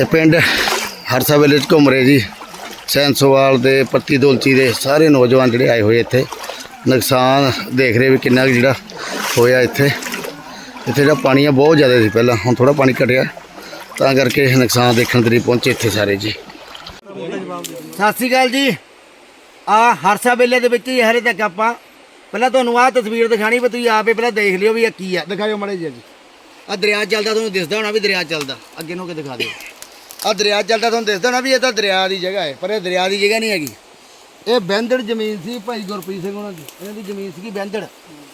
ਇਹ ਪਿੰਡ ਹਰਸਾ ਵਿਲੇਜ ਘੁੰਮ ਰਹੇ ਜੀ। ਸੈਂਸੋਵਾਲ ਦੇ ਪੱਤੀ ਦੋਲਚੀ ਦੇ ਸਾਰੇ ਨੌਜਵਾਨ ਜਿਹੜੇ ਆਏ ਹੋਏ ਇੱਥੇ। ਨੁਕਸਾਨ ਦੇਖ ਰਹੇ ਵੀ ਕਿੰਨਾ ਕੁ ਜਿਹੜਾ ਹੋਇਆ ਇੱਥੇ। ਇੱਥੇ ਜਿਹੜਾ ਪਾਣੀ ਆ ਬਹੁਤ ਜ਼ਿਆਦਾ ਸੀ ਪਹਿਲਾਂ, ਹੁਣ ਥੋੜਾ ਪਾਣੀ ਘਟਿਆ। ਤਾਂ ਕਰਕੇ ਨੁਕਸਾਨ ਦੇਖਣ ਦੇ ਲਈ ਪਹੁੰਚੇ ਇੱਥੇ ਸਾਰੇ ਜੀ। ਸਤਿ ਸ਼੍ਰੀ ਅਕਾਲ ਜੀ। ਆ ਹਰਸਾ ਵੇਲੇ ਦੇ ਵਿੱਚ ਹੀ ਹਰੇ ਤੱਕ ਆਪਾਂ ਪਹਿਲਾਂ ਤੁਹਾਨੂੰ ਆਹ ਤਸਵੀਰ ਦਿਖਾਣੀ ਵੀ ਤੁਸੀਂ ਆਪੇ ਪਹਿਲਾਂ ਦੇਖ ਲਿਓ ਵੀ ਇਹ ਕੀ ਆ। ਦਿਖਾਇਓ ਮੜੇ ਜੀ। ਆ ਦਰਿਆ ਚੱਲਦਾ ਤੁਹਾਨੂੰ ਦਿਸਦਾ ਹੋਣਾ ਵੀ ਦਰਿਆ ਚੱਲਦਾ। ਅੱਗੇ ਨੂੰ ਕਿ ਦਿਖਾ ਦਿਓ। ਆ ਦਰਿਆ ਚੱਲਦਾ ਤੁਹਾਨੂੰ ਦਿਸਦਾ ਹੋਣਾ ਵੀ ਇਹ ਤਾਂ ਦਰਿਆ ਦੀ ਜਗ੍ਹਾ ਹੈ ਪਰ ਇਹ ਦਰਿਆ ਦੀ ਜਗ੍ਹਾ ਨਹੀਂ ਹੈਗੀ। ਇਹ ਬੈਂਦੜ ਜ਼ਮੀਨ ਸੀ ਭਾਈ ਗੁਰਪ੍ਰੀਤ ਸਿੰਘ ਉਹਨਾਂ ਦੀ। ਇਹਨਾਂ ਦੀ ਜ਼ਮੀਨ ਸੀਗੀ ਬੈਂਦੜ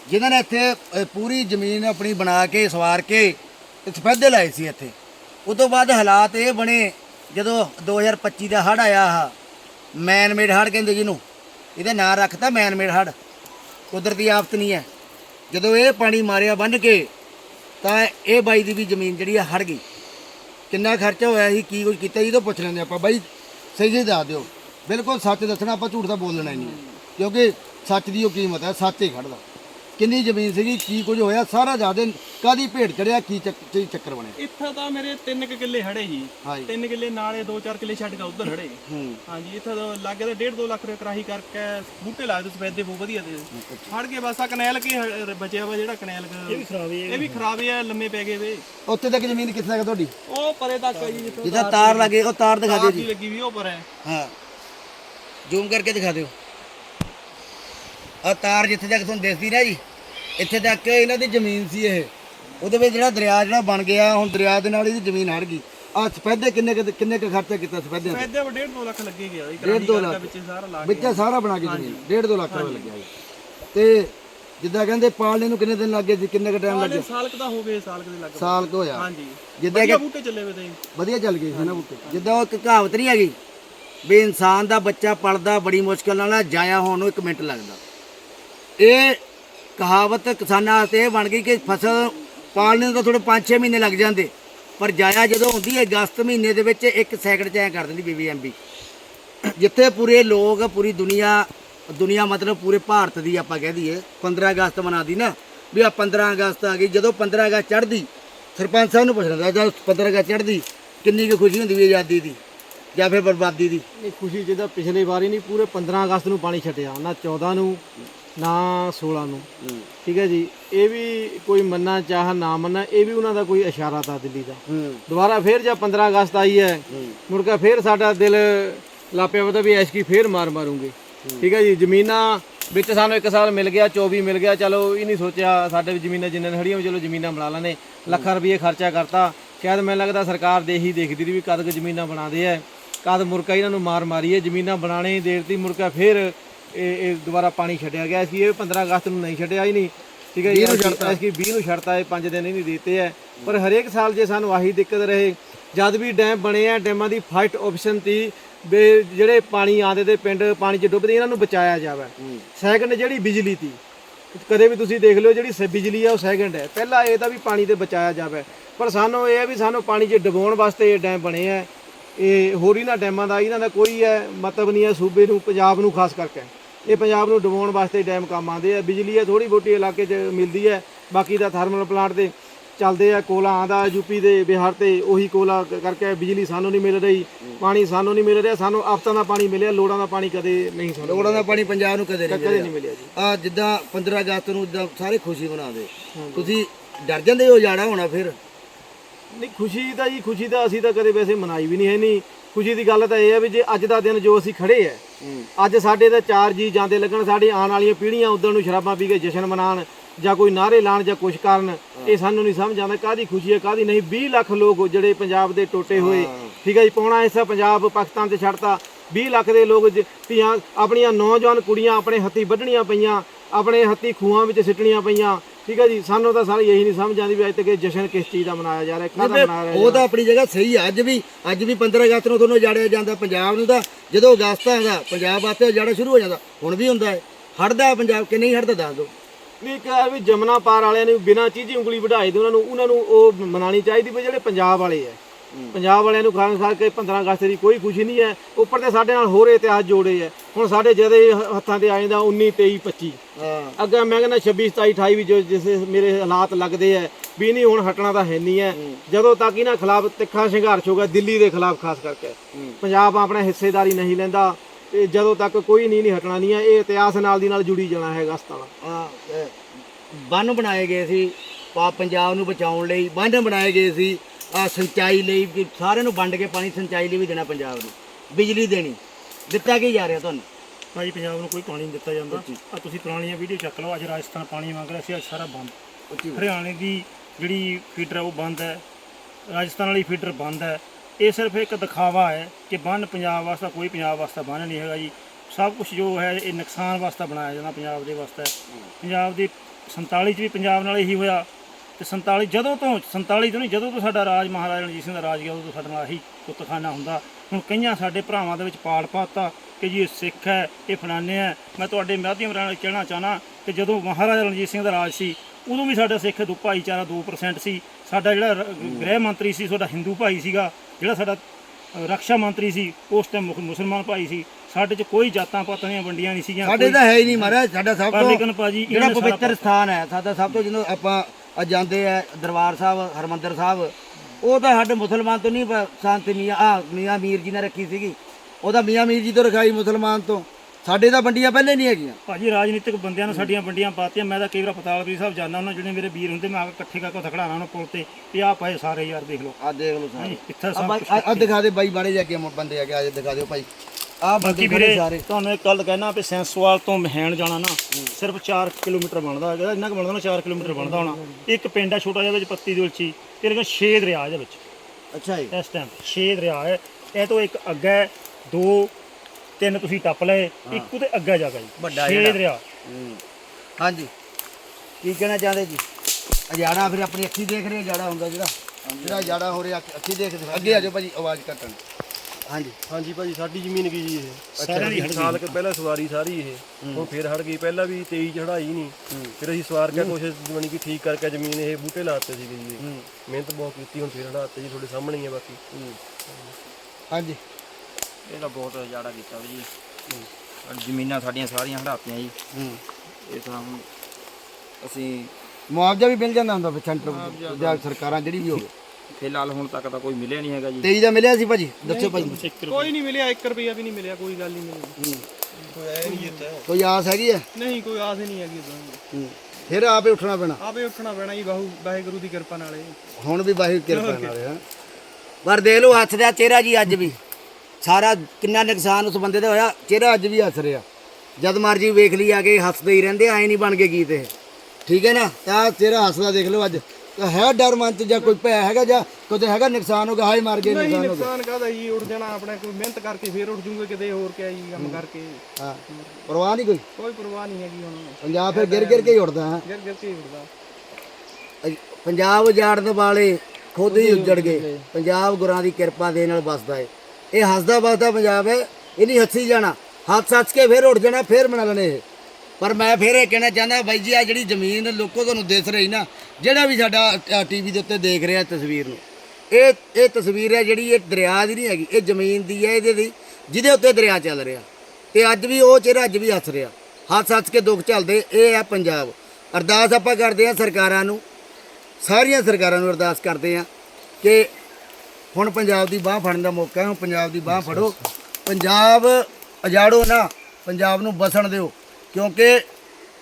ਜਿਨ੍ਹਾਂ ਨੇ ਇੱਥੇ ਪੂਰੀ ਜ਼ਮੀਨ ਆਪਣੀ ਬਣਾ ਕੇ ਸਵਾਰ ਕੇ ਸਫੈਦੇ ਲਾਏ ਸੀ ਇੱਥੇ। ਉਸ ਤੋਂ ਬਾਅਦ ਹਾਲਾਤ ਇਹ ਬਣੇ ਜਦੋਂ 2025 ਦਾ ਹੜ੍ਹ ਆਇਆ ਮੈਨ ਮੇਡ ਹੜ੍ਹ ਕਹਿੰਦੇ ਜਿਹਨੂੰ। ਇਹਦਾ ਨਾਂ ਰੱਖਤਾ ਮੈਨ ਮੇਡ ਹੜ੍ਹ। ਕੁਦਰਤੀ ਆਫਤ ਨਹੀਂ ਹੈ। ਜਦੋਂ ਇਹ ਪਾਣੀ ਮਾਰਿਆ ਬੰਨ ਕੇ, ਤਾਂ ਇਹ ਬਾਈ ਦੀ ਵੀ ਜ਼ਮੀਨ ਜਿਹੜੀ ਆ ਹੜ ਗਈ। ਕਿੰਨਾ ਖਰਚਾ ਹੋਇਆ ਸੀ, ਕੀ ਕੁਝ ਕੀਤਾ ਇਹ ਤੋਂ ਪੁੱਛ ਲੈਂਦੇ ਆਪਾਂ। ਬਾਈ, ਸਹੀ ਸਹੀ ਦੱਸ ਦਿਓ। ਬਿਲਕੁਲ ਸੱਚ ਦੱਸਣਾ, ਆਪਾਂ ਝੂਠ ਤਾਂ ਬੋਲਣਾ ਹੀ ਨਹੀਂ। ਕਿਉਂਕਿ ਸੱਚ ਦੀ ਉਹ ਕੀਮਤ ਹੈ, ਸੱਚ ਹੀ ਖੜਦਾ ਕਿੰਨੀ ਜ਼ਮੀਨ ਸੀਗੀ ਕੀ ਕੁਝ ਹੋਇਆ ਸਾਰਾ ਜਾਦੇ ਕਾਦੀ ਭੇਟ ਚੜਿਆ ਕੀ ਚੱਕ- ਕੀ ਚੱਕਰ ਬਣਿਆ? ਇੱਥੇ ਤਾਂ ਮੇਰੇ 3 ਕਿੱਲੇ ਹੜੇ ਜੀ ਹਾਂਜੀ। 3 ਕਿੱਲੇ ਨਾਲੇ 2-4 ਕਿੱਲੇ ਛੱਡ ਕੇ ਉਧਰ ਹੜੇ ਹੂੰ। ਹਾਂਜੀ ਇੱਥੇ ਤਾਂ ਲੱਗੇ ਤਾਂ 1.5-2 ਲੱਖ ਰੁਪਏ ਕਰਾਹੀ ਕਰਕੇ ਬੂਟੇ ਲਾਏ ਤੇ ਸਫੈਦੇ ਬਹੁਤ ਵਧੀਆ ਦੇ। ਫੜ ਕੇ ਬਸ ਆ ਕਨੈਲ ਕੀ ਹ- ਬਚਿਆ ਵਾ ਜਿਹੜਾ ਕਨੈਲ ਇਹ ਵੀ ਖਰਾਬ ਹੈ ਇਹ ਵੀ ਖਰਾਬ ਹੈ ਲੰਮੇ ਪੈ ਗਏ ਵੇ। ਉੱਥੇ ਤੱਕ ਜ਼ਮੀਨ ਕਿੱਥੇ ਤੱਕ ਤੁਹਾਡੀ? ਉਹ ਪਰੇ ਤੱਕ ਹੈ ਜੀ ਜਿੱਥੇ ਜਿੱਦਾਂ ਤਾਰ ਲੱਗੇ ਉਹ ਤਾਰ ਦਿਖਾ ਦਿਓ ਦੀ ਜੀ ਲੱਗੀ ਵੀ ਉਹ ਪਰ। ਹੈ ਹਾਂ। ਜ਼ੂਮ ਕਰਕੇ ਦਿਖਾ ਦਿਓ। ਆ ਤਾਰ ਜਿੱਥੇ ਤੱਕ ਤੁਹਾਨੂੰ ਦਿਸਦੀ ਨਾ ਜੀ ਇੱਥੇ ਤੱਕ ਇਹਨਾਂ ਦੀ ਜ਼ਮੀਨ ਸੀ ਇਹ। ਉਹਦੇ ਵਿੱਚ ਜਿਹੜਾ ਦਰਿਆ ਜਿਹੜਾ ਬਣ ਗਿਆ ਹੁਣ ਦਰਿਆ ਦੇ ਨਾਲ ਇਹਦੀ ਜ਼ਮੀਨ ਹੜ ਗਈ। ਆ ਸਫੈਦੇ ਕਿੰਨੇ ਕੁ- ਕਿੰਨੇ ਕੁ ਖਰਚਾ ਕੀਤਾ ਸਫੈਦਿਆਂ ਤੇ? ਸਫੈਦੇ 1.5-2 ਲੱਖ ਲੱਗੇ ਗਿਆ ਜੀ ਡੇਢ ਦੋ ਕਰਾਹੀ ਲੱਖ। ਕਰਕੇ ਵਿੱਚ ਸਾਰਾ ਲਾ ਕੇ ਵਿੱਚ ਸਾਰਾ ਬਣਾ ਕੇ ਜ਼ਮੀਨ। ਡੇਢ ਦੋ ਲੱਖ ਰੁਪਏ ਲੱਗਿਆ ਜੀ। ਤੇ ਜਿੱਦਾਂ ਕਹਿੰਦੇ ਪਾਲਣੇ ਨੂੰ ਕਿੰਨੇ ਦਿਨ ਲੱਗੇ ਸੀ ਕਿੰਨੇ ਕੁ ਟਾਈਮ ਹਾਲੇ ਲੱਗੇ? ਸਾਲ ਕੁ ਤਾਂ ਹੋ ਗਏ ਸਾਲ ਕੁ ਦੇ ਲੱਗ ਸਾਲ ਕੁ ਹੋਇਆ। ਹਾਂਜੀ। ਜਿੱਦਾਂ ਵਧੀਆ ਕਿ ਬੂਟੇ ਚੱਲੇ ਵੇ ਤੇ। ਵਧੀਆ ਚੱਲ ਗਈ ਸੀ ਨਾ ਬੁੱਤੇ ਜਿੱਦਾਂ ਉਹ ਇੱਕ ਕਹਾਵਤ ਨਹੀਂ ਹੈਗੀ ਵੀ ਇਨਸਾਨ ਦਾ ਬੱਚਾ ਪਲਦਾ ਬੜੀ ਮੁਸ਼ਕਲ ਨਾਲ ਆ, ਜਾਇਆ ਹੋਣ ਨੂੰ 1 ਮਿੰਟ ਲੱਗਦਾ। ਇਹ ਕਹਾਵਤ ਕਿਸਾਨਾਂ ਵਾਸਤੇ ਇਹ ਬਣ ਗਈ ਕਿ ਫਸਲ ਪਾਲਣ ਨੂੰ ਤਾਂ ਥੋੜੇ 5-6 ਮਹੀਨੇ ਲੱਗ ਜਾਂਦੇ, ਪਰ ਜਾਇਆ ਜਦੋਂ ਹੁੰਦੀ ਹੈ, ਅਗਸਤ ਮਹੀਨੇ ਦੇ ਵਿੱਚ ਇੱਕ ਸੈਕਿੰਡ ਚ ਐ ਕਰ ਦਿੰਦੀ ਬੀਬੀਐਮਬੀ। ਜਿੱਥੇ ਪੂਰੇ ਲੋਕ, ਪੂਰੀ ਦੁਨੀਆ ਦੁਨੀਆ ਮਤਲਬ ਪੂਰੇ ਭਾਰਤ ਦੀ ਆਪਾਂ ਕਹਿ ਦਈਏ 15 ਅਗਸਤ ਮਨਾਦੀ ਨਾ, ਵੀ ਆ 15 ਅਗਸਤ ਆ ਗਈ, ਜਦੋਂ 15 ਅਗਸਤ ਚੜ੍ਹਦੀ, ਸਰਪੰਚ ਸਾਹਿਬ ਨੂੰ ਪੁੱਛ ਲੈਂਦਾ ਜਦ 15 ਅਗਸਤ ਚੜ੍ਹਦੀ, ਕਿੰਨੀ ਕੁ ਖੁਸ਼ੀ ਹੁੰਦੀ ਵੀ ਆਜ਼ਾਦੀ ਦੀ, ਜਾਂ ਫਿਰ ਬਰਬਾਦੀ ਦੀ? ਇਹ ਖੁਸ਼ੀ ਜਿਹਦਾ ਪਿਛਲੇ ਵਾਰੀ ਨਹੀਂ, ਪੂਰੇ 15 ਅਗਸਤ ਨੂੰ ਪਾਣੀ ਛੱਡਿਆ, ਉਹਨਾਂ 14 ਨੂੰ ਨਾ 16 ਨੂੰ। ਠੀਕ ਹੈ ਜੀ? ਇਹ ਵੀ ਕੋਈ ਮੰਨਾ ਚਾਹ ਨਾ ਮੰਨਾ ਇਹ ਵੀ ਉਹਨਾਂ ਦਾ ਕੋਈ ਇਸ਼ਾਰਾ ਤਾਂ ਦਿੱਲੀ ਦਾ। ਦੁਬਾਰਾ ਫੇਰ ਜਦ 15 ਅਗਸਤ ਆਈ ਹੈ ਮੁੜ ਕੇ ਫੇਰ ਸਾਡਾ ਦਿਲ ਲਾਪਿਆ ਪਤਾ ਵੀ ਐਸ਼ਕੀ ਫੇਰ ਮਾਰ ਮਾਰੂਗੇ। ਠੀਕ ਹੈ ਜੀ? ਜ਼ਮੀਨਾਂ ਵਿੱਚ ਸਾਨੂੰ ਇੱਕ ਸਾਲ ਮਿਲ ਗਿਆ 24 ਮਿਲ ਗਿਆ। ਚਲੋ ਇਹ ਨਹੀਂ ਸੋਚਿਆ ਸਾਡੇ ਵੀ ਜ਼ਮੀਨਾਂ ਜਿੰਨਾਂ ਵੀ ਚਲੋ ਜ਼ਮੀਨਾਂ ਬਣਾ ਲੈਣੇ ਲੱਖਾਂ ਰੁਪਏ ਖਰਚਾ ਕਰਤਾ। ਸ਼ਾਇਦ ਮੈਨੂੰ ਲੱਗਦਾ ਸਰਕਾਰ ਦੇ ਹੀ ਦੇਖਦੀ ਰਹੀ ਵੀ ਕਦ ਕੁ ਜ਼ਮੀਨਾਂ ਬਣਾਦੇ ਐ ਕਦ ਮੁਰਕਾ ਇਹਨਾਂ ਨੂੰ ਮਾਰ ਮਾਰੀਏ ਜ਼ਮੀਨਾਂ ਬਣਾਣੇ ਦੇਰ ਤੀ ਮੁਰਕਾ ਫੇਰ ਇਹ ਇਹ ਦੁਬਾਰਾ ਪਾਣੀ ਛੱਡਿਆ ਗਿਆ ਸੀ ਇਹ 15 ਅਗਸਤ ਨੂੰ ਨਹੀਂ ਛੱਡਿਆ ਹੀ ਨਹੀਂ। ਠੀਕ ਹੈ ਜੀ ਐਸਕੀ 20 ਨੂੰ ਛੱਡਤਾ ਇਹ 5 ਦਿਨ ਹੀ ਨਹੀਂ ਦਿੱਤੇ ਐ ਪਰ ਹਰੇਕ ਸਾਲ ਜੇ ਸਾਨੂੰ ਆਹੀ ਦਿੱਕਤ ਰਹੇ ਜਦ ਵੀ ਡੈਮ ਬਣੇ ਆ ਡੈਮਾਂ ਦੀ ਫਾਈਟ ਆਪਸ਼ਨ ਤੀ ਵੀ ਜਿਹੜੇ ਪਾਣੀ ਆਉਂਦੇ ਤੇ ਪਿੰਡ ਪਾਣੀ 'ਚ ਡੁੱਬਦੇ ਇਹਨਾਂ ਨੂੰ ਬਚਾਇਆ ਜਾਵੇ। ਸੈਕੰਡ ਜਿਹੜੀ ਬਿਜਲੀ ਤੀ ਕਦੇ ਵੀ ਤੁਸੀਂ ਦੇਖ ਲਿਓ ਜਿਹੜੀ ਸ- ਬਿਜਲੀ ਆ ਉਹ ਸੈਕੰਡ ਹੈ। ਪਹਿਲਾ ਇਹ ਤਾਂ ਵੀ ਪਾਣੀ ਤੇ ਬਚਾਇਆ ਜਾਵੇ ਪਰ ਸਾਨੂੰ ਇਹ ਹੈ ਵੀ ਸਾਨੂੰ ਪਾਣੀ 'ਚ ਡੁਬੋਣ ਵਾਸਤੇ ਇਹ ਡੈਮ ਬਣੇ ਆ। ਇਹ ਹੋਰ ਇਹਨਾਂ ਡੈਮਾਂ ਦਾ ਇਹਨਾਂ ਦਾ ਕੋਈ ਹੈ ਮਤਲਬ ਨਹੀਂ ਹੈ ਸੂਬੇ ਨੂੰ ਪੰਜਾਬ ਨੂੰ ਖਾਸ ਕਰਕੇ। ਇਹ ਪੰਜਾਬ ਨੂੰ ਡੁਬੋਣ ਵਾਸਤੇ ਡੈਮ ਕੰਮ ਆਉਂਦੇ ਆ। ਬਿਜਲੀ ਹੈ ਥੋੜੀ ਬੋਟੀ ਇਲਾਕੇ 'ਚ ਮਿਲਦੀ ਹੈ ਬਾਕੀ ਦਾ ਥਰਮਲ ਪਲਾਂਟ ਤੇ ਚੱਲਦੇ ਆ ਕੋਲਾ ਆਂਦਾ ਯੂਪੀ ਦੇ ਬਿਹਾਰ ਤੇ ਉਹੀ ਕੋਲਾ ਕਰਕੇ ਬਿਜਲੀ ਸਾਨੂੰ ਨਹੀਂ ਮਿਲ ਰਹੀ। ਪਾਣੀ ਸਾਨੂੰ ਨਹੀਂ ਮਿਲ ਰਿਹਾ ਸਾਨੂੰ ਆਫਤਾਂ ਦਾ ਪਾਣੀ ਮਿਲਿਆ ਲੋੜਾਂ ਦਾ ਪਾਣੀ ਕਦੇ ਨਹੀਂ ਸਾਨੂੰ ਲੋੜਾਂ ਦਾ ਪਾਣੀ ਪੰਜਾਬ ਨੂੰ ਕਦੇ ਨਹੀਂ ਕਦੇ ਨਹੀਂ ਮਿਲਿਆ ਜੀ। ਆ ਜਿੱਦਾਂ 15 ਅਗਸਤ ਨੂੰ ਜਿੱਦਾਂ ਸਾਰੇ ਖੁਸ਼ੀ ਮਨਾਉਂਦੇ। ਤੁਸੀਂ ਡਰ ਜਾਂਦੇ ਹੋ ਜਾਣਾ ਹੋਣਾ ਫਿਰ? ਨਹੀਂ ਖੁਸ਼ੀ ਤਾਂ ਜੀ ਖੁਸ਼ੀ ਤਾਂ ਅਸੀਂ ਤਾਂ ਕਦੇ ਵੈਸੇ ਮਨਾਈ ਵੀ ਨਹੀਂ ਹੈ ਨਹੀਂ ਖੁਸ਼ੀ ਦੀ ਗੱਲ ਤਾਂ ਇਹ ਹੈ ਵੀ ਜੇ ਅੱਜ ਦਾ ਦਿਨ ਜੋ ਅਸੀਂ ਖੜੇ ਐ ਅੱਜ ਸਾਡੇ ਤਾਂ ਚਾਰ ਜੀ ਜਾਂਦੇ ਲੱਗਣ ਸਾਡੀ ਆਉਣ ਵਾਲੀਆਂ ਪੀੜ੍ਹੀਆਂ ਉਦੋਂ ਨੂੰ ਸ਼ਰਾਬਾਂ ਪੀ ਕੇ ਜਸ਼ਨ ਮਨਾਉਣ ਜਾਂ ਕੋਈ ਨਾਰੇ ਲਾਣ ਜਾਂ ਕੁਛ ਕਰਨ ਇਹ ਸਾਨੂੰ ਨਹੀਂ ਸਮਝ ਆਉਂਦਾ ਕਾਦੀ ਖੁਸ਼ੀ ਹੈ ਕਾਦੀ ਨਹੀਂ। 20 ਲੱਖ ਲੋਕ ਜਿਹੜੇ ਪੰਜਾਬ ਦੇ ਟੋਟੇ ਹੋਏ ਠੀਕ ਹੈ ਜੀ ਪੌਣਾ ਹਿੱਸਾ ਪੰਜਾਬ ਪਾਕਿਸਤਾਨ ਤੇ ਛੱਡਤਾ। 20 ਲੱਖ ਦੇ ਲੋਕ ਧੀਆਂ ਆਪਣੀਆਂ ਨੌਜਵਾਨ ਕੁੜੀਆਂ ਆਪਣੇ ਹੱਥੀ ਵੱਢਣੀਆਂ ਪਈਆਂ ਆਪਣੇ ਹੱਥੀ ਖੂਹਾਂ ਵਿੱਚ ਸਿੱਟਣੀਆਂ ਪਈਆਂ ਠੀਕ ਹੈ ਜੀ। ਸਾਨੂੰ ਤਾਂ ਸਾਰੀ ਇਹੀ ਨਹੀਂ ਸਮਝ ਆਉਂਦੀ ਵੀ ਅੱਜ ਤੱਕ ਇਹ ਜਸ਼ਨ ਕਿਸ ਚੀਜ਼ ਦਾ ਮਨਾਇਆ ਜਾ ਰਿਹਾ ਕਾਹਦਾ ਮਨਾਇਆ ਜਾ ਰਿਹਾ ਉਹ ਤਾਂ ਆਪਣੀ ਜਗ੍ਹਾ ਸਹੀ ਆ ਅੱਜ ਵੀ ਅੱਜ ਵੀ 15 ਅਗਸਤ ਨੂੰ ਤੁਹਾਨੂੰ ਜਾੜਿਆ ਜਾਂਦਾ ਪੰਜਾਬ ਨੂੰ ਤਾਂ। ਜਦੋਂ ਅਗਸਤ ਆਉਂਦਾ ਪੰਜਾਬ ਵਾਸਤੇ ਉਜਾੜਾ ਸ਼ੁਰੂ ਹੋ ਜਾਂਦਾ, ਹੁਣ ਵੀ ਹੁੰਦਾ ਹੈ। ਹਟਦਾ ਪੰਜਾਬ ਕਿ ਨਹੀਂ ਹਟਦਾ, ਦੱਸ ਦਿਓ। ਵੀ ਕਿਹਾ ਵੀ ਜਮਨਾ ਪਾਰ ਵਾਲਿਆਂ ਨੇ ਬਿਨਾਂ ਚੀਜ਼ੀ ਉਂਗਲੀ ਵਢਾਈ ਦੇ ਉਹਨਾਂ ਨੂੰ ਉਹਨਾਂ ਨੂੰ ਉਹ ਮਨਾਣੀ ਚਾਹੀਦੀ ਵੀ ਜਿਹੜੇ ਪੰਜਾਬ ਵਾਲੇ ਐ ਪੰਜਾਬ ਵਾਲਿਆਂ ਨੂੰ ਖਾਸ ਕਰਕੇ 15 ਅਗਸਤ ਦੀ ਕੋਈ ਖੁਸ਼ੀ ਨਹੀਂ ਹੈ। ਉੱਪਰ ਤੇ ਸਾਡੇ ਨਾਲ ਹੋਰ ਇਤਿਹਾਸ ਜੋੜੇ ਹੈ। ਹੁਣ ਸਾਡੇ ਜਦੇ ਹੱਥਾਂ ਤੇ ਆ ਜਾਂਦਾ 19 23 25 ਹਾਂ। ਅੱਗੇ ਮੈਂ ਕਹਿੰਦਾ 26 27 28 ਵੀ ਜਿਸ ਮੇਰੇ ਹਾਲਾਤ ਲੱਗਦੇ ਐ ਵੀ ਨਹੀਂ ਹੁਣ ਹਟਣਾ ਤਾਂ ਹੈ ਨਹੀਂ ਹੈ। ਜਦੋਂ ਤੱਕ ਇਹਨਾਂ ਖਿਲਾਫ ਤਿੱਖਾ ਸੰਘਰਸ਼ ਹੋਗਾ ਦਿੱਲੀ ਦੇ ਖਿਲਾਫ ਖਾਸ ਕਰਕੇ। ਪੰਜਾਬ ਆਪਣਾ ਹਿੱਸੇਦਾਰੀ ਨਹੀਂ ਲੈਂਦਾ ਤੇ ਜਦੋਂ ਤੱਕ ਕੋਈ ਨਹੀਂ ਨਹੀਂ ਹਟਣਾ ਨਹੀਂ ਹੈ ਇਹ ਇਤਿਹਾਸ ਨਾਲ ਦੀ ਨਾਲ ਜੁੜੀ ਜਾਣਾ ਹੈ ਅਗਸਤ ਆ ਬੰਨ ਬਣਾਏ ਗਏ ਸੀ। ਪਾ ਪੰਜਾਬ ਨੂੰ ਬਚਾਉਣ ਲਈ ਬੰਨ ਬਣਾਏ ਗਏ ਸੀ। ਆ ਸਿੰਚਾਈ ਲਈ ਸਾਰਿਆਂ ਨੂੰ ਵੰਡ ਕੇ ਪਾਣੀ ਸਿੰਚਾਈ ਲਈ ਵੀ ਦੇਣਾ ਪੰਜਾਬ ਨੂੰ ਬਿਜਲੀ ਦੇਣੀ ਦਿੱਤਾ ਕੀ ਜਾ ਰਿਹਾ ਤੁਹਾਨੂੰ? ਭਾਈ ਪੰਜਾਬ ਨੂੰ ਕੋਈ ਪਾਣੀ ਨਹੀਂ ਦਿੱਤਾ ਜਾਂਦਾ। ਆ ਤੁਸੀਂ ਪੁਰਾਣੀਆਂ ਵੀਡੀਓ ਚੱਕ ਲਓ ਅੱਜ ਰਾਜਸਥਾਨ ਪਾਣੀ ਮੰਗ ਰਿਹਾ ਸੀ ਅੱਜ ਸਾਰਾ ਬੰਦ। ਹਰਿਆਣੇ ਦੀ ਜਿਹੜੀ ਫੀਡਰ ਹੈ ਉਹ ਬੰਦ ਹੈ। ਰਾਜਸਥਾਨ ਵਾਲੀ ਫੀਡਰ ਬੰਦ ਹੈ। ਇਹ ਸਿਰਫ ਇੱਕ ਦਿਖਾਵਾ ਹੈ ਕਿ ਬੰਨ ਪੰਜਾਬ ਵਾਸਤੇ ਕੋਈ ਪੰਜਾਬ ਵਾਸਤੇ ਬੰਨ ਨਹੀਂ ਹੈਗਾ ਜੀ। ਸਭ ਕੁਝ ਜੋ ਹੈ ਇਹ ਨੁਕਸਾਨ ਵਾਸਤੇ ਬਣਾਇਆ ਜਾਂਦਾ ਪੰਜਾਬ ਦੇ ਵਾਸਤੇ। ਪੰਜਾਬ ਦੀ 47 ਚ ਵੀ ਪੰਜਾਬ ਨਾਲ ਇਹੀ ਹੋਇਆ। ਤੇ 47 ਜਦੋਂ ਤੋਂ 47 ਤੋਂ ਨਹੀਂ ਜਦੋਂ ਤੋਂ ਸਾਡਾ ਰਾਜ ਮਹਾਰਾਜਾ ਰਣਜੀਤ ਸਿੰਘ ਦਾ ਰਾਜ ਗਿਆ ਉਦੋਂ ਤੋਂ ਸਾਡੇ ਨਾਲ ਆਹੀ ਕੁੱਤਖਾਨਾ ਹੁੰਦਾ। ਹੁਣ ਕਈਆਂ ਸਾਡੇ ਭਰਾਵਾਂ ਦੇ ਵਿੱਚ ਪਾੜ ਪਾਤਾ ਕਿ ਜੀ ਇਹ ਸਿੱਖ ਹੈ ਇਹ ਫਲਾਣੇ ਹੈ। ਮੈਂ ਤੁਹਾਡੇ ਮਾਧਿਅਮ ਰਾਹੀਂ ਕਹਿਣਾ ਚਾਹਨਾ ਕਿ ਜਦੋਂ ਮਹਾਰਾਜਾ ਰਣਜੀਤ ਸਿੰਘ ਦਾ ਰਾਜ ਸੀ ਉਦੋਂ ਵੀ ਸਾਡਾ ਸਿੱਖ ਦੋ ਭਾਈਚਾਰਾ 2% ਸੀ। ਸਾਡਾ ਜਿਹੜਾ ਗ੍ਰਹਿ ਮੰਤਰੀ ਸੀ ਤੁਹਾਡਾ ਹਿੰਦੂ ਭਾਈ ਸੀਗਾ ਜਿਹੜਾ ਸਾਡਾ ਰੱਖਿਆ ਮੰਤਰੀ ਸੀ ਉਸ ਟਾਈਮ ਮੁਖ- ਮੁਸਲਮਾਨ ਭਾਈ ਸੀ। ਸਾਡੇ 'ਚ ਕੋਈ ਜਾਤਾਂ ਪਾਤਾਂ ਦੀਆਂ ਵੰਡੀਆਂ ਨਹੀਂ ਸੀਗੀਆਂ ਸਾਡੇ ਤਾਂ ਹੈ ਹੀ ਨਹੀਂ ਮਹਾਰਾਜ ਸਾਡਾ ਸਭ ਤੋਂ ਲੇਕਿਨ ਭਾਜੀ ਜਿਹੜਾ ਪਵਿੱਤਰ ਸਥਾਨ ਹੈ ਸਾਡਾ ਸਭ ਤੋਂ ਜਦੋਂ ਆਪਾਂ ਆ ਜਾਂਦੇ ਆ ਦਰਬਾਰ ਸਾਹਿਬ ਹਰਮੰਦਰ ਸਾਹਿਬ। ਉਹ ਤਾਂ ਸਾਡੇ ਮੁਸਲਮਾਨ ਤੋਂ ਨਹੀਂ ਸੰਤ ਮੀਆਂ ਆ ਮੀਆਂ ਮੀਰ ਜੀ ਨੇ ਰੱਖੀ ਸੀਗੀ। ਉਹਦਾ ਮੀਆਂ ਮੀਰ ਜੀ ਤੋਂ ਰਖਾਈ ਮੁਸਲਮਾਨ ਤੋਂ। ਸਾਡੇ ਤਾਂ ਵੰਡੀਆਂ ਪਹਿਲੇ ਨਹੀਂ ਹੈਗੀਆਂ। ਭਾਜੀ ਰਾਜਨੀਤਿਕ ਬੰਦਿਆਂ ਨੇ ਸਾਡੀਆਂ ਵੰਡੀਆਂ ਪਾਤੀਆਂ। ਮੈਂ ਤਾਂ ਕਈ ਵਾਰ ਪਤਾਲਪੁਰੀ ਸਾਹਿਬ ਜਾਂਦਾ ਉਹਨਾਂ ਜਿਹੜੇ ਮੇਰੇ ਵੀਰ ਹੁੰਦੇ ਮੈਂ ਆ ਕੇ ਇਕੱਠੇ ਕਰਕੇ ਥਕੜਾਣਾ ਉਹਨਾਂ ਪੁਲ ਤੇ। ਵੀ ਆਹ ਪਏ ਸਾਰੇ ਯਾਰ ਦੇਖ ਲਓ। ਆ ਦੇਖ ਲਓ ਸਾਰੇ। ਆ ਸਭ ਆ ਆ ਦਿਖਾ ਦੇ ਬਾਈ ਬਾੜੇ ਜਾ ਕੇ ਬੰਦੇ ਆ ਕੇ ਆ ਦਿਖਾ ਦਿਓ ਭਾਈ। ਆ ਬਾਕੀ ਵੀਰੇ ਤੁਹਾਨੂੰ ਇੱਕ ਗੱਲ ਕਹਿਣਾ ਵੀ ਸੈਂਸਵਾਲ ਤੋਂ ਮਹਿਣ ਜਾਣਾ ਨਾ ਸਿਰਫ 4 ਕਿਲੋਮੀਟਰ ਬਣਦਾ ਹੈਗਾ ਇੰਨਾ ਕੁ ਬਣਦਾ ਨਾ 4 ਕਿਲੋਮੀਟਰ ਬਣਦਾ ਹੋਣਾ। ਇੱਕ ਪਿੰਡ ਆ ਛੋਟਾ ਜਿਹਾ ਵਿੱਚ ਪੱਤੀ ਦੀ ਉਲਚੀ ਤੇ ਲੇਕਿਨ 6 ਦਰਿਆ ਇਹਦੇ ਵਿੱਚ। ਅੱਛਾ ਜੀ। ਇਸ ਟਾਈਮ 6 ਦਰਿਆ ਹੈ। ਇਹ ਤੋਂ ਇੱਕ ਅੱਗਾ ਦੋ ਤਿੰਨ ਤੁਸੀਂ ਟੱਪ ਲਏ ਇੱਕ ਉਹਦੇ ਅੱਗਾ ਜਾ ਜੀ ਵੱਡਾ 6 ਜਿਹੜਾ। ਦਰਿਆ। ਹਾਂਜੀ। ਕੀ ਕਹਿਣਾ ਚਾਹਦੇ ਜੀ? ਅਜਾੜਾ ਫਿਰ ਆਪਣੀ ਅੱਖੀ ਦੇਖ ਰਹੇ ਜਾੜਾ ਹੁੰਦਾ ਜਿਹੜਾ। ਜਿਹੜਾ ਜਾੜਾ ਹੋ ਰਿਹਾ ਅੱਖ- ਅੱਖੀ ਦੇਖ ਅੱਗੇ ਆ ਜਾਓ ਭਾਜੀ ਆਵਾਜ਼ ਘਟਣ ਹਾਂਜੀ ਹਾਂਜੀ ਭਾਜੀ ਸਾਡੀ ਜ਼ਮੀਨ ਕੀ ਜੀ ਇਹ? ਸਾਰਿਆਂ ਦੀ ਹੜ ਗਈ। ਸਾਲ ਕੁ ਪਹਿਲਾਂ ਸਵਾਰੀ ਸਾਰੀ ਇਹ। ਹੁਣ ਫੇਰ ਹੜ ਗਈ ਪਹਿਲਾਂ ਵੀ 23 ਚੜਾਈ ਨਹੀਂ ਫਿਰ ਅਸੀਂ ਸਵਾਰ ਕੇ ਕੋਸ਼ਿਸ਼ ਬਣੀ ਕਿ ਠੀਕ ਕਰਕੇ ਜ਼ਮੀਨ ਇਹ ਬੂਟੇ ਲਾਤੇ ਸੀਗੇ ਜੀ ਇਹ। ਮਿਹਨਤ ਬਹੁਤ ਕੀਤੀ ਹੁਣ ਫੇਰ ਹੜਾਤੇ ਜੀ ਤੁਹਾਡੇ ਸਾਹਮਣੇ ਹੀ ਹੈ ਬਾਕੀ। ਹਾਂਜੀ। ਇਹ ਤਾਂ ਬਹੁਤ ਜ਼ਿਆਦਾ ਕੀਤਾ ਵੀ ਜੀ। ਜ਼ਮੀਨਾਂ ਸਾਡੀਆਂ ਸਾਰੀਆਂ ਹੜਾਤੀਆਂ ਜੀ। ਹੂੰ। ਇਹ ਤਾਂ ਹੁਣ ਅਸੀਂ ਮੁਆਵਜ਼ਾ ਵੀ ਮਿਲ ਜਾਂਦਾ ਹੁੰਦਾ ਫਿਰ ਸੈਂਟਰ ਜਾਂ ਸਰਕਾਰਾਂ ਜਿਹੜੀ ਵੀ ਹੋਵੇ। ਫਿਲਹਾਲ ਹੁਣ ਤੱਕ ਤਾਂ ਕੋਈ ਮਿਲਿਆ ਨਹੀਂ ਹੈਗਾ ਜੀ। 23 ਦਾ ਮਿਲਿਆ ਸੀ ਭਾਜੀ ਦੱਸੋ ਭਾਜੀ। ਕੋਈ ਨਹੀਂ ਮਿਲਿਆ 1 ਰੁਪਿਆ ਵੀ ਨਹੀਂ ਮਿਲਿਆ ਕੋਈ ਗੱਲ ਨਹੀਂ ਮਿਲੀ ਕੋਈ ਆਸ ਹੈਗੀ ਹੈ? ਨਹੀਂ ਕੋਈ ਆਸ ਹੀ ਨਹੀਂ ਹੈਗੀ ਹੂੰ। ਫਿਰ ਆਪੇ ਉੱਠਣਾ ਪੈਣਾ। ਆਪੇ ਉੱਠਣਾ ਪੈਣਾ ਜੀ ਬਾਹੂ ਵਾਹਿਗੁਰੂ ਦੀ ਕਿਰਪਾ ਨਾਲ ਹੁਣ ਵੀ ਬਾਹਰ ਕਿਰਪਾ ਨਾਲ ਹੈ। ਪਰ ਦੇਖ ਲਓ ਹੱਸ ਰਿਹਾ ਚਿਹਰਾ ਜੀ ਅੱਜ ਵੀ। ਸਾਰਾ ਕਿੰਨਾ ਨੁਕਸਾਨ ਉਸ ਬੰਦੇ ਦਾ ਹੋਇਆ। ਚਿਹਰਾ ਅੱਜ ਵੀ ਹੱਸ ਰਿਹਾ। ਜਦ ਮਰਜ਼ੀ ਵੇਖ ਲਈ ਆ ਕੇ ਹੱਸਦੇ ਹੀ ਰਹਿੰਦੇ ਐ ਨਹੀਂ ਬਣ ਕੇ ਗੀਤ ਇਹ। ਠੀਕ ਹੈ ਨਾ? ਤਾਂ ਚਿਹਰਾ ਹੱਸਦਾ ਦੇਖ ਲਓ ਅੱਜ। ਹੈ ਡਰ ਮਨ ਚ ਜਾਂ ਕੋਈ ਭੈ ਹੈਗਾ ਜਾਂ ਕੋਈ ਹੈਗਾ ਨੁਕਸਾਨ ਹੋ ਗਿਆ ਹਾਏ ਮਰ ਗਏ ਨਹੀਂ ਨੁਕਸਾਨ ਹੋ ਗਿਆ। ਨੁਕਸਾਨ ਕਾਹਦਾ ਜੀ? ਉੱਠ ਜਾਣਾ ਆਪਣੇ ਕੋਈ ਮਿਹਨਤ ਕਰਕੇ ਫੇਰ ਉੱਠ ਜੂਗੇ ਕਿਤੇ ਹੋਰ ਕਿਆ ਜੀ ਕੰਮ ਕਰਕੇ। ਹਾਂ। ਪਰਵਾਹ ਨਹੀਂ ਕੋਈ? ਕੋਈ ਪਰਵਾਹ ਨਹੀਂ ਹੈਗੀ ਹੁਣ। ਪੰਜਾਬ ਫਿਰ ਗਿਰ ਗਿਰ ਕੇ ਹੀ ਉੱਠਦਾ ਹੈ। ਗਿਰ ਗਿਰ ਕੇ ਹੀ ਅਜ- ਪੰਜਾਬ ਉਜਾੜਨ ਵਾਲੇ ਖੁਦ ਹੀ ਉੱਜੜ ਗਏ। ਪੰਜਾਬ ਗੁਰਾਂ ਦੀ ਕਿਰਪਾ ਦੇ ਨਾਲ ਵਸਦਾ ਏ। ਇਹ ਹੱਸਦਾ ਵਸਦਾ ਪੰਜਾਬ ਹੈ ਇਹ ਨਹੀਂ ਹੱਸੀ ਜਾਣਾ। ਹੱਸ ਹੱਸ ਕੇ ਫਿਰ ਉੱਠ ਜਾਣਾ ਫਿਰ ਬਣਾ ਲੈਣੇ ਇਹ। ਪਰ ਮੈਂ ਫਿਰ ਇਹ ਕਹਿਣਾ ਚਾਹੁੰਦਾ ਬਾਈ ਜੀ ਆ ਜਿਹੜੀ ਜ਼ਮੀਨ ਲੋਕੋ ਤੁਹਾਨੂੰ ਦਿਸ ਰਹੀ ਨਾ ਜਿਹੜਾ ਵੀ ਸਾਡਾ ਟੀਵੀ ਦੇ ਉੱਤੇ ਦੇਖ ਰਿਹਾ ਤਸਵੀਰ ਨੂੰ। ਇਹ ਇਹ ਤਸਵੀਰ ਹੈ ਜਿਹੜੀ ਇਹ ਦਰਿਆ ਦੀ ਨਹੀਂ ਹੈਗੀ ਇਹ ਜ਼ਮੀਨ ਦੀ ਹੈ ਇਹਦੇ ਦੀ ਜਿਹਦੇ ਉੱਤੇ ਦਰਿਆ ਚੱਲ ਰਿਹਾ। ਤੇ ਅੱਜ ਵੀ ਉਹ ਚਿਹਰਾ ਅੱਜ ਵੀ ਹੱਸ ਰਿਹਾ। ਹੱਸ ਹੱਸ ਕੇ ਦੁੱਖ ਚੱਲਦੇ ਇਹ ਹੈ ਪੰਜਾਬ। ਅਰਦਾਸ ਆਪਾਂ ਕਰਦੇ ਹਾਂ ਸਰਕਾਰਾਂ ਨੂੰ ਸਾਰੀਆਂ ਸਰਕਾਰਾਂ ਨੂੰ ਅਰਦਾਸ ਕਰਦੇ ਆ ਕਿ ਹੁਣ ਪੰਜਾਬ ਦੀ ਬਾਹ ਫੜਨ ਦਾ ਮੌਕਾ ਹੈ ਹੁਣ ਪੰਜਾਬ ਦੀ ਬਾਹ ਫੜੋ। ਪੰਜਾਬ ਅਜਾੜੋ ਨਾ ਪੰਜਾਬ ਨੂੰ ਬਸਣ ਦਿਓ। ਕਿਉਂਕਿ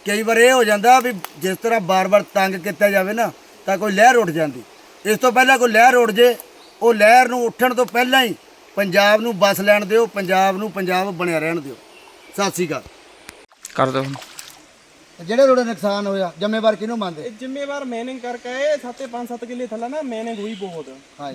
ਕਈ ਵਾਰ ਇਹ ਹੋ ਜਾਂਦਾ ਵੀ ਜਿਸ ਤਰ੍ਹਾਂ ਬਾਰ-ਬਾਰ ਤੰਗ ਕੀਤਾ ਜਾਵੇ ਨਾ, ਤਾਂ ਕੋਈ ਲਹਿਰ ਉੱਠ ਜਾਂਦੀ। ਇਸ ਤੋਂ ਪਹਿਲਾਂ ਕੋਈ ਲਹਿਰ ਉੱਠ ਜੇ, ਉਹ ਲਹਿਰ ਨੂੰ ਉੱਠਣ ਤੋਂ ਪਹਿਲਾਂ ਹੀ ਪੰਜਾਬ ਨੂੰ ਬਸ ਲੈਣ ਦਿਓ, ਪੰਜਾਬ ਨੂੰ ਪੰਜਾਬ ਬਣਿਆ ਰਹਿਣ ਦਿਓ। ਸਤਿ ਸ੍ਰੀ ਅਕਾਲ। ਕਰ ਦੋ ਜਿਹੜੇ ਤੁਹਾਡਾ ਨੁਕਸਾਨ ਹੋਇਆ ਜ਼ਿੰਮੇਵਾਰ ਕਿਹਨੂੰ ਮੰਨਦੇ? ਇਹ ਜ਼ਿੰਮੇਵਾਰ ਮੈਨਿੰਗ ਕਰਕੇ ਸਾਤੇ 5-7 ਕਿੱਲੇ ਥੱਲੇ ਨਾ ਮੈਨਿੰਗ ਹੋਈ ਬਹੁਤ।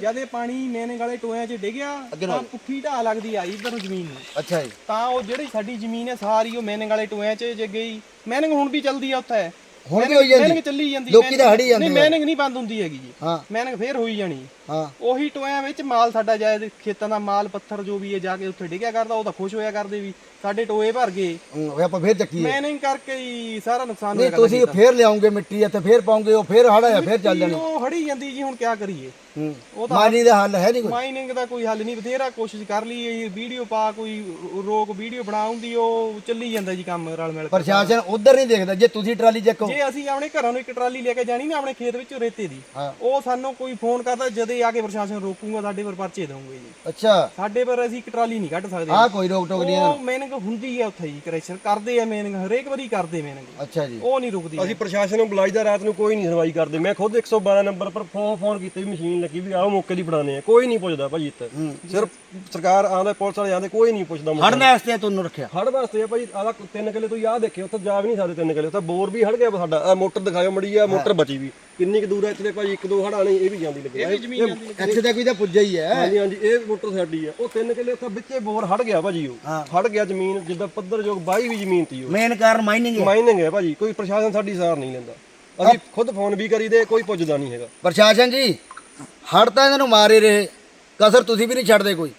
ਜਦ ਇਹ ਪਾਣੀ ਮੈਨਿੰਗ ਵਾਲੇ ਟੋਇਆਂ 'ਚ ਡਿੱਗਿਆ ਤਾਂ ਪੁੱਠੀ ਢਾਹ ਲੱਗਦੀ ਆਈ ਇਧਰ ਜ਼ਮੀਨ ਨੂੰ। ਅੱਛਾ ਜੀ। ਤਾਂ ਉਹ ਜਿਹੜੀ ਸਾਡੀ ਜ਼ਮੀਨ ਹੈ ਸਾਰੀ ਉਹ ਮੈਨਿੰਗ ਵਾਲੇ ਟੋਇਆਂ 'ਚ ਜੇ ਗਈ। ਮੈਨਿੰਗ ਹੁਣ ਵੀ ਚੱਲਦੀ ਆ ਉੱਥੇ। ਹੁਣ ਵੀ ਹੋਈ ਜਾਂਦੀ। ਮੈਨਿੰਗ ਚੱਲੀ ਜਾਂਦੀ ਲੋਕੀ ਤਾਂ ਹੜੀ ਜਾਂਦੇ ਨਹੀਂ ਮੈਨਿੰਗ ਨਹੀਂ ਬੰਦ ਹੁੰਦੀ ਹੈਗੀ ਜੀ। ਹਾਂ। ਮੈਨਿੰਗ ਫੇਰ ਹੋਈ ਜਾਣੀ। ਹਾਂ। ਉਹੀ ਟੋਇਆਂ ਵਿੱਚ ਮਾਲ ਸਾਡਾ ਜਾਇਦ ਖੇਤਾਂ ਦਾ ਮਾਲ ਪੱਥਰ ਜੋ ਵੀ ਹੈ ਜਾ ਕੇ ਉੱਥੇ ਡਿੱਗਿਆ ਕਰਦਾ ਉਹ ਤਾਂ ਖੁਸ਼ ਹੋਇਆ ਕਰਦੇ ਵੀ ਸਾਡੇ ਟੋਏ ਭਰ ਗਏ। ਹੂੰ, ਵੀ ਆਪਾਂ ਫੇਰ ਚੱਕੀਏ। ਮੈਨਿੰਗ ਕਰਕੇ ਹੀ ਸਾਰਾ ਨੁਕਸਾਨ ਨਹੀਂ ਹੋਇਆ ਕਰਦਾ ਤੁਸੀਂ ਫੇਰ ਲਿਆਉਂਗੇ ਮਿੱਟੀ ਇੱਥੇ ਫੇਰ ਪਾਉਂਗੇ ਉਹ ਫੇਰ ਹੜਾ ਫੇਰ ਚੱਲ ਜਾਣੀ। ਉਹ ਹੜੀ ਜਾਂਦੀ ਜੀ ਹੁਣ ਕੀ ਕਰੀਏ? ਹੂੰ ਉਹ ਤਾਂ ਮਾਨੀ ਦਾ ਹੱਲ ਹੈ ਨਹੀਂ ਕੋਈ। ਮਾਈਨਿੰਗ ਦਾ ਕੋਈ ਹੱਲ ਨਹੀਂ ਬਥੇਰਾ ਕੋਸ਼ਿਸ਼ ਕਰ ਲਈ ਵੀਡੀਓ ਪਾ ਕੋਈ ਰੋਕ ਵੀਡੀਓ ਬਣਾਉਂਦੀ ਉਹ ਚੱਲੀ ਜਾਂਦਾ ਜੀ ਕੰਮ ਰਲ ਮਿਲ ਕੇ। ਪ੍ਰਸ਼ਾਸਨ ਉਧਰ ਨਹੀਂ ਦੇਖਦਾ ਜੇ ਤੁਸੀਂ ਟਰਾਲੀ ਚੱਕੋ। ਜੇ ਅਸੀਂ ਆਪਣੇ ਘਰਾਂ ਨੂੰ ਇੱਕ ਟਰਾਲੀ ਲੈ ਕੇ ਜਾਣੀ ਨਾ ਆਪਣੇ ਖੇਤ ਵਿੱਚ ਰੇਤੇ ਦੀ ਹਾਂ। ਉਹ ਸਾਨੂੰ ਕੋਈ ਫੋਨ ਕਰਦਾ ਜਦੇ ਆ ਕੇ ਪ੍ਰਸ਼ਾਸਨ ਰੋਕੂਗਾ ਸਾਡੇ ਪਰ ਪਰਚੇ ਦਊਂਗੇ ਜੀ। ਅੱਛਾ। ਸਾਡੇ ਪਰ ਅਸੀਂ ਇੱਕ ਟਰਾਲੀ ਨਹੀਂ ਕੱਢ ਸਕਦੇ। ਆਹ ਕੋਈ ਰੋਕ ਟੋਕ ਨਹੀਂ ਉਹ ਮੇਨਿੰਗ ਹੁੰਦੀ ਹੈ ਉੱਥੇ ਜੀ ਕਰੈਕਸ਼ਨ ਕਰਦੇ ਆ ਮੇਨਿੰਗ ਹਰੇਕ ਵਾਰੀ ਕਰਦੇ ਮੇਨਿੰਗ ਅੱਛਾ ਜੀ। ਉਹ ਨਹੀਂ ਰੁਕਦੀ ਅਸੀਂ ਪ੍ਰਸ਼ਾਸਨ ਨੂੰ ਬੁਲਾਈਦਾ ਰਾਤ ਨੂੰ ਕੋਈ ਨਹੀਂ ਸੁਣਵਾਈ ਕਰਦੇ। ਮੈਂ ਖੁਦ 112 ਨੰਬਰ ਪਰ ਫੋਨ ਫੋਨ ਕੀਤੇ ਵੀ ਮਸ਼ੀਨ ਲੱਗੀ ਵੀ ਆਓ ਮੌਕੇ ਦੀ ਫੜਾਣੇ ਆ। ਕੋਈ ਨਹੀਂ ਪੁੱਛਦਾ ਭਾਜੀ ਇੱਥੇ। ਸਿਰਫ ਸਰਕਾਰ ਆਂਦਾ ਪੁਲਿਸ ਵਾਲੇ ਆਂਦੇ ਕੋਈ ਨਹੀਂ ਪੁੱਛਦਾ ਹੜ ਵਾਸਤੇ ਤੁਹਾਨੂੰ ਰੱਖਿਆ? ਹੜ ਵਾਸਤੇ ਆ ਭਾਜੀ ਆਦਾ ਤਿੰਨ ਕਿੱਲੇ ਤੁਸੀਂ ਆਹ ਦੇਖਿਓ ਉੱਥੇ ਜਾ ਵੀ ਨਹੀਂ ਸਕਦੇ ਤਿੰਨ ਕਿੱਲੇ। ਉੱਥੇ ਬੋਰ ਵੀ ਹੜ ਗਿਆ ਸਾਡਾ। ਆ ਮੋਟਰ ਦਿਖਾਇਓ ਮੜੀ ਆ ਮੋਟਰ ਬਚੀ ਵੀ। ਕਿੰਨੀ ਕੁ ਦੂਰ ਹੈ ਇੱਥੇ ਭਾਜੀ ਇੱਕ ਦੋ ਹੜਾਂ ਨਹੀਂ ਇਹ ਵੀ ਜਾਂਦੀ ਲੱਗੀ। ਇਹ ਵੀ ਜ਼ਮੀਨ ਇੱਥੇ ਤੱਕ ਵੀ ਤਾਂ ਪੁੱਜਾ ਹੀ ਹੈ। ਹਾਂਜੀ ਹਾਂਜੀ ਇਹ ਮੋਟਰ ਸਾਡੀ ਆ। ਉਹ ਤਿੰਨ ਕਿੱਲੇ ਉੱਥੇ ਵਿੱਚੇ ਬੋਰ ਹੜ ਗਿਆ ਭਾਜੀ ਉਹ। ਹੜ ਗਿਆ ਜ਼ਮੀਨ ਜਿੱਦਾਂ ਪੱਧਰਯੋਗ ਬਾਈ ਵੀ ਜ਼ਮੀਨ ਤੀ ਉਹ। ਮੇਨ ਕਾਰਨ ਮਾਈਨਿੰਗ ਹੈ। ਮਾਈਨਿੰਗ ਹੈ ਭਾਜੀ ਕੋਈ ਪ੍ਰਸ਼ਾਸਨ ਸਾਡੀ ਸਾਰ ਨਹੀਂ ਲੈਂਦਾ। ਅਸੀਂ ਖੁਦ ਫੋਨ ਵੀ ਕਰੀਦੇ ਕੋਈ ਪੁੱਛਦਾ ਨਹੀਂ ਹੈਗਾ। ਪ੍ਰਸ਼ਾਸਨ ਜੀ ਹੜ ਤਾਂ ਇਹਨਾਂ ਨੂੰ ਮਾਰ ਰਹੇ। ਕਸਰ ਤੁਸੀਂ ਵੀ ਨਹੀਂ ਛੱਡਦੇ ਕੋਈ।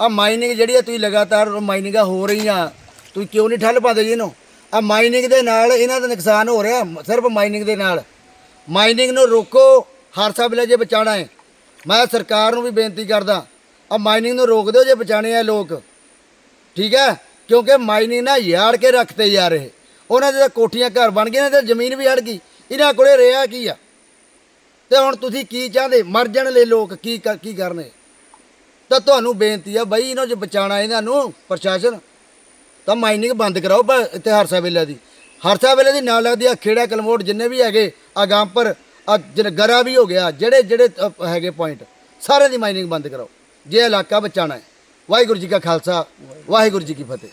ਆ ਮਾਈਨਿੰਗ ਜਿਹੜੀ ਆ ਤੁਸੀਂ ਲਗਾਤਾਰ ਮਾਈਨਿੰਗਾਂ ਹੋ ਰਹੀਆਂ। ਤੁਸੀਂ ਕਿਉਂ ਨਹੀਂ ਠੱਲ ਪਾਉਂਦੇ ਜੀ ਇਹਨੂੰ? ਆ ਮਾਈਨਿੰਗ ਦੇ ਨਾਲ ਇਹਨਾਂ ਦਾ ਨੁਕਸਾਨ ਹੋ ਰਿਹਾ ਸਿਰਫ ਮਾਈਨਿੰਗ ਦੇ ਨਾਲ। ਮਾਈਨਿੰਗ ਨੂੰ ਰੋਕੋ ਹਾਰਸਾ ਬਿਲਾ ਜੇ ਬਚਾਣਾ ਹੈ। ਮੈਂ ਸਰਕਾਰ ਨੂੰ ਵੀ ਬੇਨਤੀ ਕਰਦਾ ਆ ਮਾਈਨਿੰਗ ਨੂੰ ਰੋਕ ਦਿਓ ਜੇ ਬਚਾਣੇ ਆ ਲੋਕ। ਠੀਕ ਹੈ? ਕਿਉਂਕਿ ਮਾਈਨਿੰਗ ਨਾ ਯਾੜ ਕੇ ਰੱਖਦੇ ਜਾ ਰਹੇ। ਉਹਨਾਂ ਦੇ ਤਾਂ ਕੋਠੀਆਂ ਘਰ ਬਣ ਗਏ ਨੇ ਤੇ ਜ਼ਮੀਨ ਵੀ ਅੜ ਗਈ। ਇਹਨਾਂ ਕੋਲੇ ਰਿਹਾ ਕੀ ਆ? ਤੇ ਹੁਣ ਤੁਸੀਂ ਕੀ ਚਾਹੁੰਦੇ? ਮਰ ਜਾਣ ਲੈ ਲੋਕ ਕੀ ਕੀ ਕਰਨੇ? ਤਾਂ ਤੁਹਾਨੂੰ ਬੇਨਤੀ ਆ ਬਈ ਇਹਨਾਂ 'ਚ ਬਚਾਣਾ ਇਹਨਾਂ ਨੂੰ ਪ੍ਰਸ਼ਾਸਨ, ਤਾਂ ਮਾਈਨਿੰਗ ਬੰਦ ਕਰਾਓ ਪ- ਇੱਥੇ ਹਰਸਾ ਵੇਲੇ ਦੀ। ਹਰਸਾ ਵੇਲੇ ਦੀ ਨਾਲ ਲੱਗਦੀ ਆ ਖੇੜਾ ਕਲਮੋੜ ਜਿੰਨੇ ਵੀ ਹੈਗੇ ਆ ਗਾਂਪਰ ਆ ਜਨਗਰਾ ਵੀ ਹੋ ਗਿਆ ਜਿਹੜੇ ਜਿਹੜੇ ਅ, ਹੈਗੇ ਪੁਆਇੰਟ ਸਾਰਿਆਂ ਦੀ ਮਾਈਨਿੰਗ ਬੰਦ ਕਰਾਓ ਜੇ ਇਲਾਕਾ ਬਚਾਣਾ ਹੈ ਵਾਹਿਗੁਰੂ ਜੀ ਕਾ ਖਾਲਸਾ ਵਾਹਿਗੁਰੂ ਜੀ ਕੀ ਫਤਿਹ।